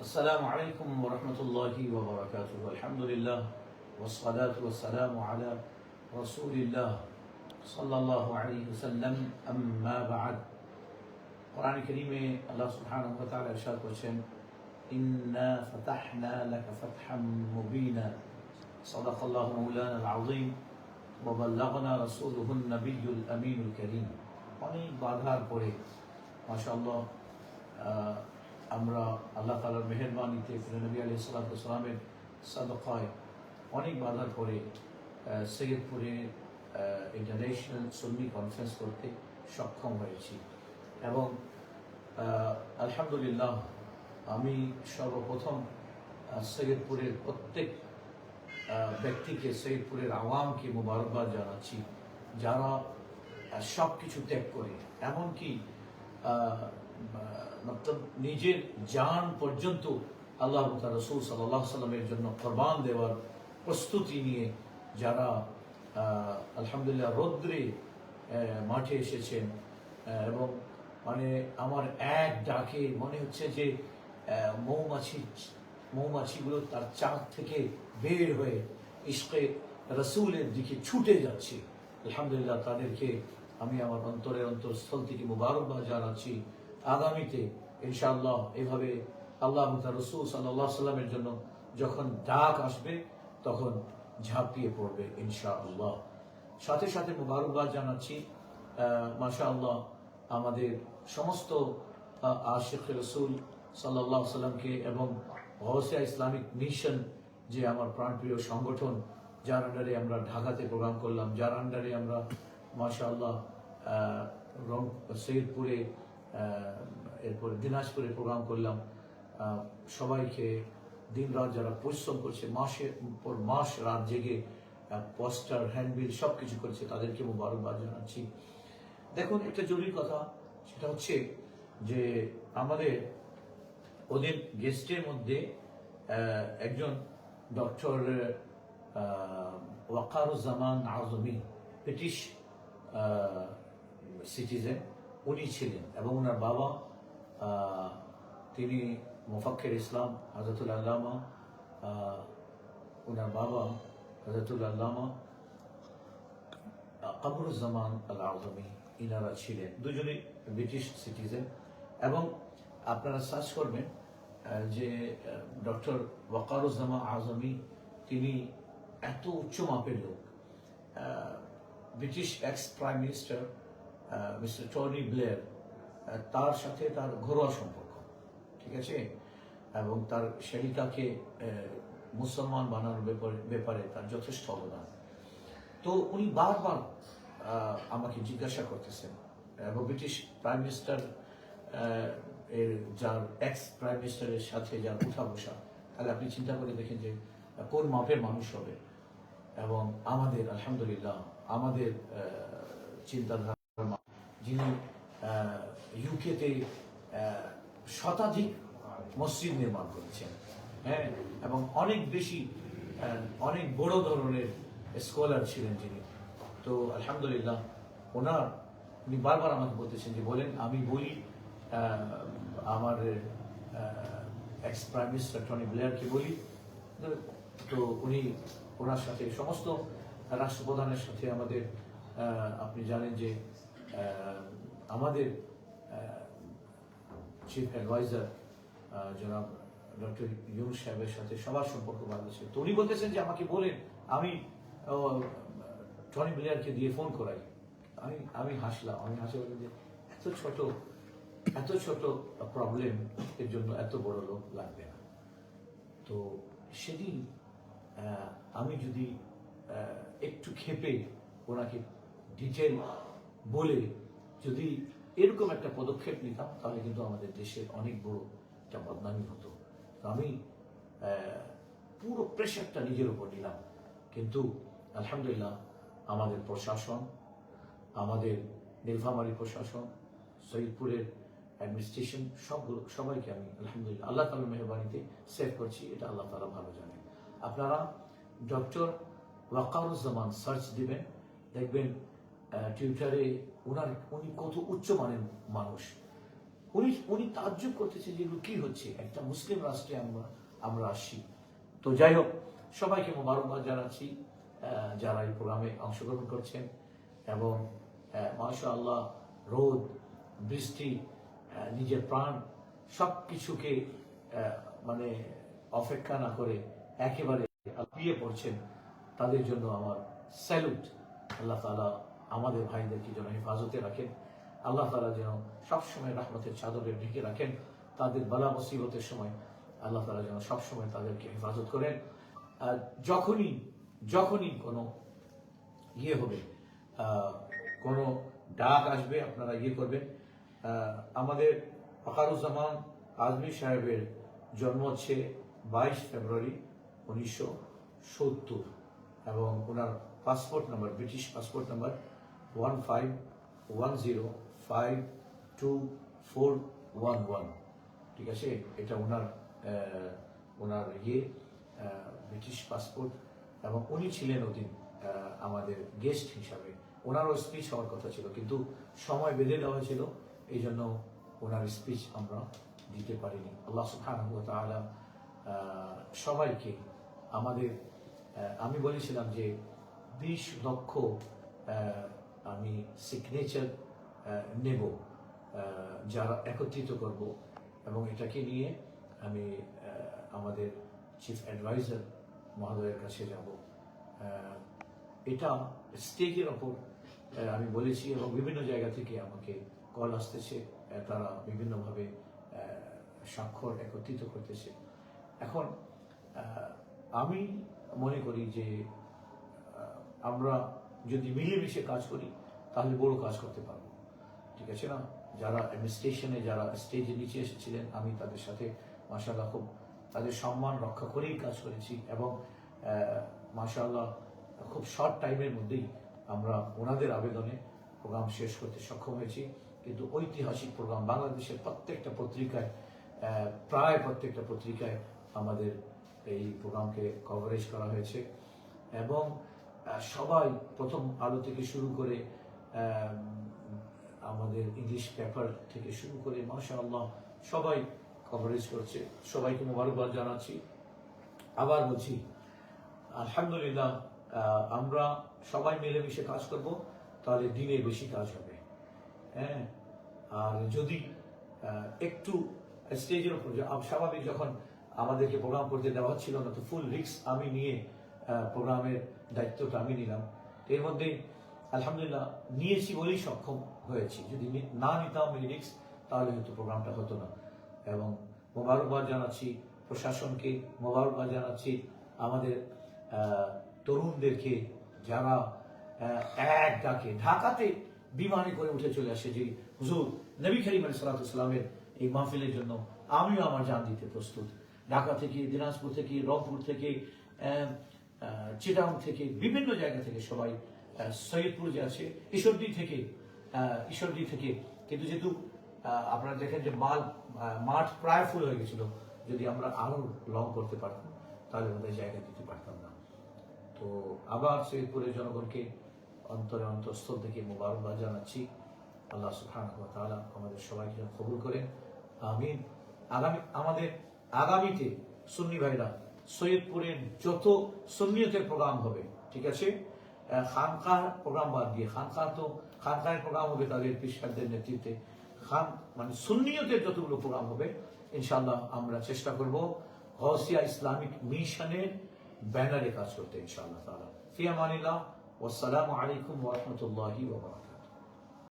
السلام عليكم ورحمة الله وبركاته الحمد لله والصلاة والسلام على رسول الله صلى الله عليه وسلم أما بعد قرآن الكريم الله سبحانه وتعالى إرشاد করছেন إنا فتحنا لك فتحا مبينا صدق الله مولانا العظيم وبلغنا رسوله النبي الأمين الكريم অনেক বাধার পরে মাশাআল্লাহ আহ, আমরা আল্লাহ তালার মেহরবানিতে নবী আলি সাল্লামের সাদকায় অনেক বাধার পরে সৈয়দপুরে ইন্টারন্যাশনাল সুন্নি কনফারেন্স করতে সক্ষম হয়েছি। এবং আলহামদুলিল্লাহ আমি সর্বপ্রথম সৈয়দপুরের প্রত্যেক ব্যক্তিকে, সৈয়দপুরের আওয়ামকে মোবারকবাদ জানাচ্ছি, যারা সব কিছু ত্যাগ করে। এমনকি নিজের জান পর্যন্ত আল্লাহ রসুল সাল্লাহ সাল্লামের জন্য কোরবান দেওয়ার প্রস্তুতি নিয়ে যারা আলহামদুলিল্লাহ রৌদ্রে মাঠে এসেছেন এবং মানে আমার এক ডাকে মনে হচ্ছে যে মৌমাছি, মৌমাছিগুলো তার চাঁদ থেকে বের হয়ে ইস্কে রসুলের দিকে ছুটে যাচ্ছে। আলহামদুলিল্লাহ তাদেরকে আমি আমার অন্তরের অন্তরস্থল থেকে মুবারকবাদ জানাচ্ছি। আগামীতে ইনশাআল্লাহ এভাবে আল্লাহ রসুল সাল্লাহ সাল্লামের জন্য যখন ডাক আসবে, তখন ঝাঁপিয়ে পড়বে ইনশাআল্লাহ। সাথে সাথে মুবারকবাদ জানাচ্ছি মাশা আল্লাহ আমাদের সমস্ত আশিক রসুল সাল্লাহ সাল্লামকে এবং গহসিয়া ইসলামিক মিশন যে আমার প্রাণপ্রিয় সংগঠন, যার আন্ডারে আমরা ঢাকাতে প্রোগ্রাম করলাম, যার আন্ডারে আমরা মাশা আল্লাহ সৈয়দপুরে এরপরে দিনাজপুরে প্রোগ্রাম করলাম। সবাইকে দিন রাত যারা পরিশ্রম করছে মাসে পর মাস রাত জেগে পোস্টার হ্যান্ডবিল সব কিছু করছে, তাদেরকে মুবারকবাদ জানাচ্ছি। দেখুন, একটা জরুরি কথা, সেটা হচ্ছে যে আমাদের ওদের গেস্টের মধ্যে একজন doctor Waqaruzzaman Azmi, British citizen উনি ছিলেন এবং ওনার বাবা তিনি মোফাক্কের ইসলাম, হাজরতুল আল্লামা ওনার বাবা, হাজরতুল আল্লামা কামরুজ্জামান আল আজমি ইনারা ছিলেন। দুজনেই ব্রিটিশ সিটিজেন এবং আপনারা সার্চ করবেন যে ডক্টর ওয়াকারুজ্জামা আজমি, তিনি এত উচ্চ মাপের লোক। British ex prime minister mister Tony Blair তার সাথে তার ঘরোয়া সম্পর্ক, ঠিক আছে? এবং তার শেরিকাকে মুসলমান বানানোর ব্যাপারে ব্যাপারে তার যথেষ্ট অবদান। তো উনি বারবার আমাকে জিজ্ঞাসা করতেছেন, এবং ব্রিটিশ প্রাইম মিনিস্টার এর যার এক্স প্রাইম মিনিস্টারের সাথে যার উঠা বসা তাহলে আপনি চিন্তা করে দেখেন যে, কোন মাপের মানুষ হবে। এবং আমাদের, আলহামদুলিল্লাহ, আমাদের চিন্তাধারা যিনি ইউকেতে শতাধিক মসজিদ নির্মাণ করেছেন হ্যাঁ? এবং অনেক বেশি অনেক বড় ধরনের স্কলার ছিলেন যিনি তো আলহামদুলিল্লাহ, ওনার, উনি বারবার আমাকে বলতেছেন যে, বলেন, আমি বলি আমার এক্স প্রাইম মিনিস্টার টনি ব্লেয়ারকে বলি। তো উনি ওনার সাথে সমস্ত রাষ্ট্রপ্রধানের সাথে আমাদের আপনি জানেন যে আমাদের চিফ অ্যাডভাইজার জনাব ডক্টর ইউনুস সাহেবের সাথে সবার সম্পর্ক ভালো আছে তো উনি বলতেছেন যে আমাকে বলেন, আমি টনি ব্লেয়ারকে দিয়ে ফোন করাই। আমি আমি হাসলাম। আমি হাসে বললাম যে এত ছোট এত ছোট প্রবলেম এর জন্য এত বড় লোক লাগবে না। তো সেদিন আমি যদি একটু খেপে ওনাকে ডিটেল বলে যদি এরকম একটা পদক্ষেপ নিতাম, তাহলে কিন্তু আমাদের দেশের অনেক বড় একটা বদনামি হতো। আমি পুরো প্রেশারটা নিজের উপর নিলাম। কিন্তু আলহামদুলিল্লাহ আমাদের প্রশাসন, আমাদের নীলফামারী প্রশাসন, সৈয়দপুরের অ্যাডমিনিস্ট্রেশন সবগুলো, সবাইকে আমি আলহামদুলিল্লাহ, আল্লাহ তালার মেহরবানিতে সেভ করছি, এটা আল্লাহ তালা ভালো জানেন আপনারা ডক্টর ওয়াকারুজ্জামান সার্চ দিবেন, দেখবেন টুইটারে ওনার উনি কত উচ্চ মানের মানুষ। উনি উনি তাজ্জব করতেছে যে কি হচ্ছে? একটা মুসলিম রাষ্ট্রে আমরা আমরা আসছি। তো যাই হোক, সবাইকে মোবারকবাদ জানাচ্ছি যারা এই প্রোগ্রামে অংশগ্রহণ করছেন এবং মাসা আল্লাহ রোদ, বৃষ্টি নিজের প্রাণ সব কিছুকে মানে অপেক্ষা না করে একেবারে পিয়ে পড়ছেন, তাদের জন্য আমার স্যালুট। আল্লাহ তালা আমাদের ভাইদেরকে যেন হেফাজতে রাখেন? আল্লাহ তালা যেন সবসময় রহমতের চাদরে ঢেকে রাখেন। তাদের বালা মুসিবতের সময় আল্লাহ তালা যেন সবসময় তাদেরকে হেফাজত করেন। আর যখনই যখনই কোনো ইয়ে হবে কোনো ডাক আসবে, আপনারা ইয়ে করবেন। আমাদের ফখারুজ্জামান আজমি সাহেবের জন্ম হচ্ছে বাইশ ফেব্রুয়ারি উনিশশো সত্তর এবং ওনার passport number, British passport number one five one zero five two four one one ঠিক আছে? এটা ওনার ওনার ইয়ে ব্রিটিশ পাসপোর্ট এবং উনি ছিলেন ওদিন আমাদের গেস্ট হিসাবে। ওনারও স্পিচ হওয়ার কথা ছিল, কিন্তু সময় বেঁধে দেওয়া ছিল এই জন্য ওনার স্পিচ আমরা দিতে পারিনি। আল্লাহ সুবহানাহু ওয়া সবাইকে আমাদের আমি বলেছিলাম যে বিশ লক্ষ আমি সিগনেচার নেব যারা একত্রিত করব। এবং এটাকে নিয়ে আমি আমাদের চিফ অ্যাডভাইজার মহোদয়ের কাছে যাব। এটা স্টেজের ওপর আমি বলেছি এবং বিভিন্ন জায়গা থেকে আমাকে কল আসতেছে তারা বিভিন্নভাবে স্বাক্ষর একত্রিত করতেছে। এখন আমি মনে করি যে আমরা যদি মিলেমিশে কাজ করি, তাহলে বড় কাজ করতে পারব। ঠিক আছে না? যারা অ্যাডমিনিস্ট্রেশনে যারা স্টেজে নিচে এসেছিলেন, আমি তাদের সাথে মাসাল্লাহ খুব তাদের সম্মান রক্ষা করেই কাজ করেছি এবং মাসাল্লাহ খুব শর্ট টাইমের মধ্যেই আমরা ওনাদের আবেদনে প্রোগ্রাম শেষ করতে সক্ষম হয়েছি। কিন্তু ঐতিহাসিক প্রোগ্রাম বাংলাদেশের প্রত্যেকটা পত্রিকায় প্রায় প্রত্যেকটা পত্রিকায় আমাদের এই প্রোগ্রামকে কভারেজ করা হয়েছে। এবং সবাই প্রথম আলো থেকে শুরু করে আমাদের ইংলিশ পেপার থেকে শুরু করে, মাশাআল্লাহ, সবাই কভারেজ করছে। সবাইকে মোবারকবাদ জানাচ্ছি। আবার বলছি, আলহামদুলিল্লাহ আমরা সবাই মিলেমিশে কাজ করব, তাহলে দিনে বেশি কাজ হবে। হ্যাঁ? আর যদি একটু স্টেজের উপর স্বাভাবিক যখন আমাদেরকে প্রোগ্রাম করতে দেওয়া ছিল না, তো ফুল রিস্ক আমি নিয়ে প্রোগ্রামের দায়িত্বটা আমি নিলাম। এর মধ্যে আলহামদুলিল্লাহ নিয়েছি বলেই সক্ষম হয়েছি। যদি না নিতাম এই রিস্ক তাহলে হয়তো প্রোগ্রামটা হতো না। এবং মোবারকবাদ জানাচ্ছি প্রশাসনকে, মোবারকবাদ জানাচ্ছি আমাদের তরুণদেরকে যারা এক ডাকে ঢাকাতে বিমানে করে উঠে চলে আসে। যে হুজুর, নবী করিম আলী সালাতামের এই মাহফিলের জন্য আমিও আমার জান দিতে প্রস্তুত। ঢাকা থেকে দিনাজপুর থেকে, রংপুর থেকে চিটাং থেকে বিভিন্ন জায়গা থেকে সবাই সৈয়দপুর যে আছে, ঈশ্বরদী থেকে ঈশ্বরদী থেকে। কিন্তু যেহেতু আপনারা দেখেন যে মাল মাঠ প্রায় ফুল হয়ে গেছিল, যদি আমরা আরও লং করতে পারতাম, তাহলে ওদের জায়গা দিতে পারতাম না। তো আবার সৈয়দপুরের জনগণকে অন্তরে অন্তঃস্থল থেকে মোবারকবাদ জানাচ্ছি। আল্লাহ ওয়া তাআলা আমাদের সবাইকে কবুল করেন। আমিন। আগামী, আমাদের আগামীতে সুন্নি ভাইরা সৈয়দপুরের যত সুন্নিয়তের প্রোগ্রাম হবে, ঠিক আছে? খানকার প্রোগ্রাম বাদ দিয়ে, খানকার তো, খানকার প্রোগ্রাম হবে তাদের পিসারদের নেতৃত্বে। খান মানে সুন্নিয়তের যতগুলো প্রোগ্রাম হবে ইনশাল্লাহ আমরা চেষ্টা করব গৌসিয়া ইসলামিক মিশনের ব্যানারে কাজ করতে, ইনশাআল্লাহ তাআলা। ফি আমানিল্লাহ, ওয়াসসালামু আলাইকুম ওয়া রাহমাতুল্লাহি ওয়া বারাকাতুহু।